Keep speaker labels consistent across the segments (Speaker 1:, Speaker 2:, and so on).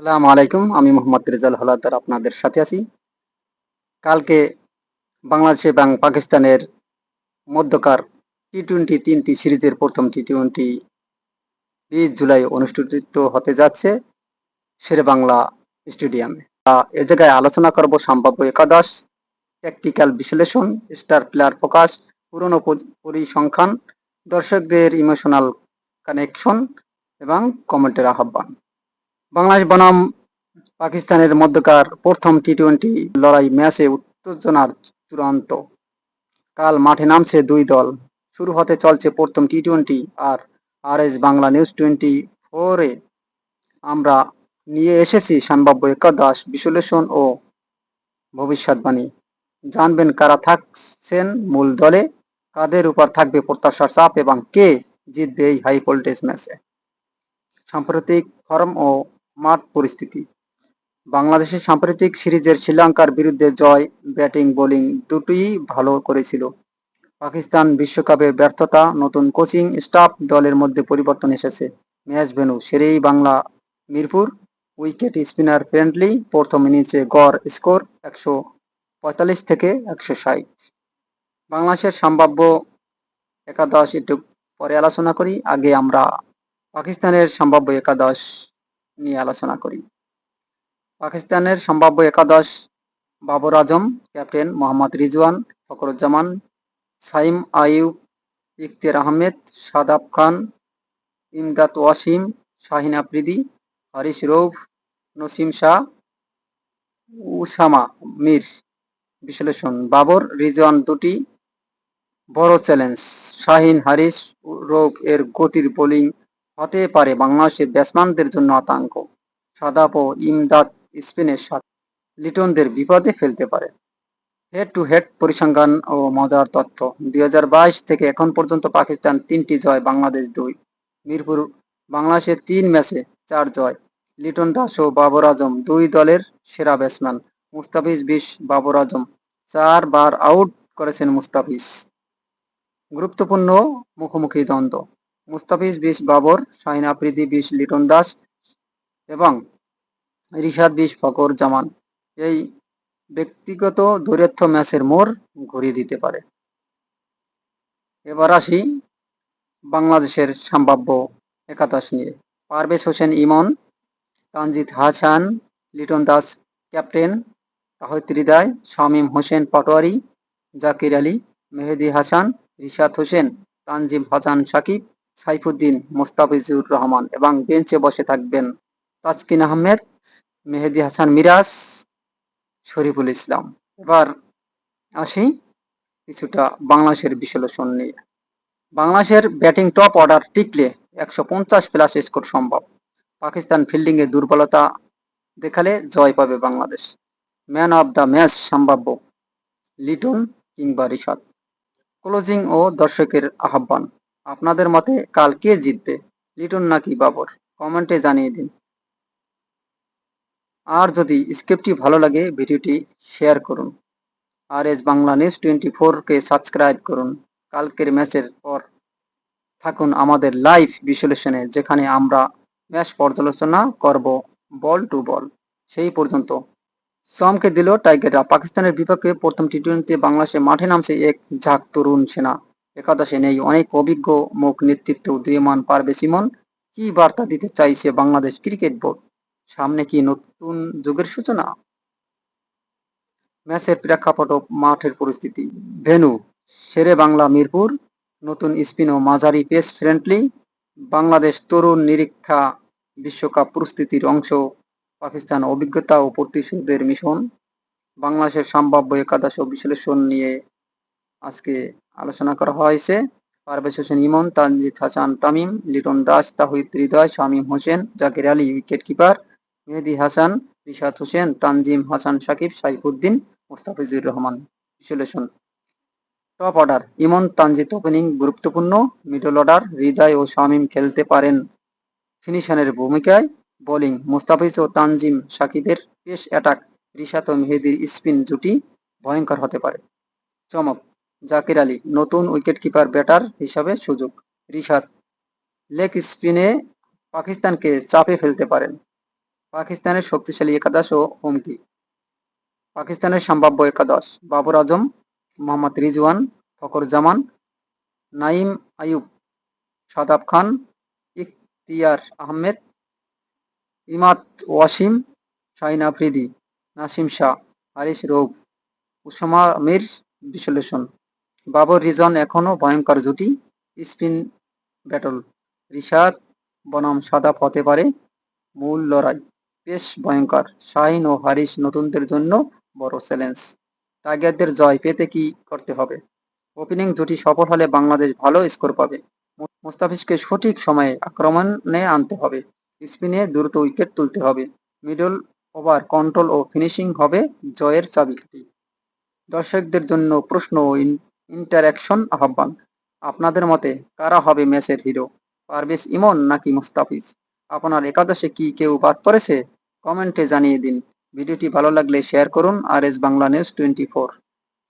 Speaker 1: আসসালামু আলাইকুম, আমি মোহাম্মদ রেজাল হলাদার, আপনাদের সাথে আছি। কালকে বাংলাদেশ এবং পাকিস্তানের মধ্যকার টি টোয়েন্টি তিনটি সিরিজের প্রথম টি টোয়েন্টি বিশ জুলাই অনুষ্ঠিত হতে যাচ্ছে শেরে বাংলা স্টেডিয়ামে এ জায়গায় আলোচনা করব সম্ভাব্য একাদশ ট্যাকটিক্যাল বিশ্লেষণ স্টার প্লেয়ার প্রকাশ, পুরনো পরিসংখ্যান, দর্শকদের ইমোশনাল কানেকশন এবং কমেন্টের আহ্বান। বাংলাদেশ বনাম পাকিস্তানের মধ্যকার প্রথম টি টোয়েন্টি লড়াই ম্যাচে উত্তেজনার চূড়ান্ত। কাল মাঠে নামছে দুই দল। শুরু হতে চলছে প্রথম টি টোয়েন্টি আর R S Bangla news twenty ফোরে আমরা নিয়ে এসেছি সম্ভাব্য একাদশ বিশ্লেষণ ও ভবিষ্যৎবাণী। জানবেন কারা থাকছেন মূল দলে, কাদের উপর থাকবে প্রত্যাশার চাপ এবং কে জিতবে এই হাই ভোল্টেজ ম্যাচে। সাম্প্রতিক ফর্ম ও মাঠ পরিস্থিতি। বাংলাদেশের সাম্প্রতিক সিরিজের শ্রীলঙ্কার বিরুদ্ধে জয়, ব্যাটিং, বোলিং দুটোই ভালো করেছিল। পাকিস্তান বিশ্বকাপে ব্যর্থতা, নতুন কোচিং স্টাফ দলের মধ্যে পরিবর্তন এসেছে। Match venue Shere Bangla, Mirpur wicket spinner friendly প্রথম ইনিংসে গড় স্কোর একশো পঁয়তাল্লিশ থেকে একশো ষাট। বাংলাদেশের সম্ভাব্য একাদশ একটু পরে আলোচনা করি। আগে আমরা পাকিস্তানের সম্ভাব্য একাদশ নিয়ে আলোচনা করি। পাকিস্তানের সম্ভাব্য একাদশ বাবর আজম, ক্যাপ্টেন মোহাম্মদ রিজওয়ান ফখরুজ্জামান, সাইম আইয়ুব ইখতিয়ার আহমেদ, সাদাব খান, ইমদাদ ওয়াসিম, শাহিন আফ্রিদি, হারিস রৌফ, নসিম শাহ, উসামা মীর। বিশ্লেষণ, বাবর, রিজওয়ান দুটি বড় চ্যালেঞ্জ। শাহিন, হারিস রৌফ এর গতির বোলিং হতে পারে বাংলাদেশের ব্যাটসম্যানদের জন্য আতঙ্ক। সাদাপ ও ইমদাদ, স্পিনের সাথে লিটনদের বিপদে ফেলতে পারে। হেড টু হেড পরিসংখ্যান ও মজার তথ্য। দুই হাজার বাইশ থেকে এখন পর্যন্ত পাকিস্তান তিনটি জয়, বাংলাদেশ দুই। মিরপুর, বাংলাদেশের তিন ম্যাচে চার জয়। লিটন দাস ও বাবর আজম দুই দলের সেরা ব্যাটসম্যান মুস্তাফিজ বিশ, বাবর আজম চারবার আউট করেছেন মুস্তাফিজ। গুরুত্বপূর্ণ মুখোমুখি দ্বন্দ্ব। মুস্তাফিজ বিশ, বাবর, শাহিন আফ্রিদি বিশ, লিটন দাস এবং রিশাদ বিশ ফকর জামান। এই ব্যক্তিগত দৌরাত্ম ম্যাচের মোড় ঘুরিয়ে দিতে পারে। এবার আসি বাংলাদেশের সম্ভাব্য একাদশ নিয়ে। পারভেজ হোসেন ইমন, তানজিদ হাসান, লিটন দাস ক্যাপ্টেন, তাহিদ হৃদয়, শামীম হোসেন পাটোয়ারি, জাকির আলী, মেহেদি হাসান, রিশাদ হোসেন তানজিম হাসান সাকিব সাইফুদ্দিন, মোস্তাফিজুর রহমান এবং বেঞ্চে বসে থাকবেন তাজকিন আহমেদ, মেহেদি হাসান মিরাজ, শরীফুল ইসলাম। এবার আসি কিছুটা বাংলাদেশের বিশ্লেষণ নিয়ে। বাংলাদেশের ব্যাটিং টপ অর্ডার টিকলে একশো পঞ্চাশ প্লাস স্কোর সম্ভব। পাকিস্তান ফিল্ডিংয়ে দুর্বলতা দেখালে জয় পাবে Bangladesh. Man of the match সম্ভাব্য লিটন কিংবা রিশাদ। ক্লোজিং ও দর্শকের আহ্বান। আপনাদের মতে কাল কে জিতবে? লিটন নাকি বাবর? কমেন্টে জানিয়ে দিন। আর যদি স্ক্রিপ্টটি ভালো লাগে, ভিডিওটি শেয়ার করুন। R S Bangla news twenty ফোরকে সাবস্ক্রাইব করুন। কালকের ম্যাচের পর থাকুন আমাদের লাইভ বিশ্লেষণে, যেখানে আমরা ম্যাচ পর্যালোচনা করব বল টু বল। সেই পর্যন্ত। চমকে দিল টাইগাররা। পাকিস্তানের বিপক্ষে প্রথম টি টোয়েন্টিতে বাংলাদেশে মাঠে নামছে এক ঝাঁক তরুণ সেনা। একাদশে নেই। অনেক অভিজ্ঞ মুখ নেতৃত্ব উদীয়মান পারবে সিমন। কি বার্তা দিতে চাইছে বাংলাদেশ ক্রিকেট বোর্ড? সামনে কি নতুন যুগের সূচনা? ম্যাচের প্রেক্ষাপট মাঠের পরিস্থিতি। ভেনু শেরে বাংলা মিরপুর। নতুন স্পিন ও মাঝারি পেস ফ্রেন্ডলি। বাংলাদেশ তরুণ নিরীক্ষা বিশ্বকাপ প্রস্তুতির অংশ। পাকিস্তান অভিজ্ঞতা ও প্রতিশোধের মিশন। বাংলাদেশের সম্ভাব্য একাদশ বিশ্লেষণ নিয়ে আজকে আলোচনা করা হয়েছে। Parvez Hossain Emon, Tanzid Hasan Tamim, Liton Das, Towhid Hridoy, Shamim Hossain, Jaker Ali wicket keeper Mehedi Hasan, Rishad Hossain, Tanzim Hasan Sakib, Saifuddin, Mustafizur Rahman. বিশ্লেষণ। Top order, Emon, Tanzid opening গুরুত্বপূর্ণ, middle order, Hridoy ও শামীম খেলতে পারেন। ফিনিশানের ভূমিকায় bowling, Mustafiz ও তানজিম সাকিবের পেশ attack, Rishad ও মেহেদির spin জুটি ভয়ঙ্কর হতে পারে। চমক জাকির আলী, নতুন উইকেটকিপার, ব্যাটার হিসাবে সুযোগ। রিশাদ, লেগ স্পিনে পাকিস্তানকে চাপে ফেলতে পারেন। পাকিস্তানের শক্তিশালী একাদশ ও হুমকি। পাকিস্তানের সম্ভাব্য একাদশ, বাবর আজম, মোহাম্মদ রিজওয়ান, ফখর জামান নাইম আয়ুব শাদাব খান, ইখতিয়ার আহমেদ ইমাদ ওয়াসিম, শাহিন আফ্রিদি, নাসিম শাহ, হারিস রৌফ, উসামা মির বিশ্লেষণ। বাবর রিজন এখনও ভয়ঙ্কর জুটি, স্পিন ব্যাটল, রিশাদ বনাম সাদাপ হতে পারে, মূল লড়াই বেশ ভয়ঙ্কর, শাহিন ও হারিস নতুনদের জন্য বড় চ্যালেঞ্জ। টাইগারদের জয় পেতে কি করতে হবে? ওপেনিং জুটি সফল হলে বাংলাদেশ ভালো স্কোর পাবে। মুস্তাফিজকে সঠিক সময়ে আক্রমণে আনতে হবে, স্পিনে দ্রুত উইকেট তুলতে হবে। মিডল ওভার কন্ট্রোল ও ফিনিশিং হবে জয়ের চাবিকাঠি। দর্শকদের জন্য প্রশ্ন ইন্টারঅ্যাকশন আহ্বান। আপনাদের মতে কারা হবে ম্যাচের হিরো পারভেজ ইমন নাকি মুস্তাফিজ? আপনার একাদশে কি কেউ বাদ পড়েছে? কমেন্টে জানিয়ে দিন। ভিডিওটি ভালো লাগলে শেয়ার করুন। R S Bangla news twenty four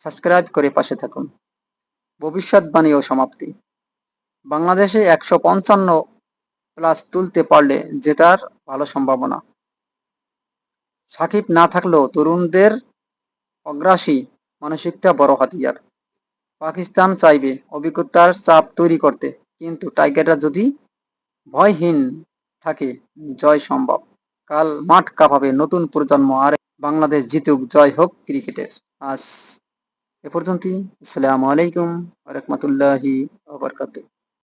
Speaker 1: subscribe করে পাশে থাকুন। ভবিষ্যৎবাণী ও সমাপ্তি। বাংলাদেশে একশো পঞ্চান্ন প্লাস তুলতে পারলে জেতার ভালো সম্ভাবনা। সাকিব না থাকলেও তরুণদের অগ্রাসী মানসিকতা বড় হাতিয়ার। পাকিস্তান চাইবে অভিজ্ঞতার চাপ তৈরি করতে। কিন্তু টাইগাররা যদি ভয়হীন থাকে, জয় সম্ভব। কাল মাঠ কাঁপাবে নতুন প্রজন্ম আর বাংলাদেশ জিতুক, জয় হোক ক্রিকেটের। আজ এ পর্যন্তই। আসসালামু আলাইকুম রহমতুল্লাহি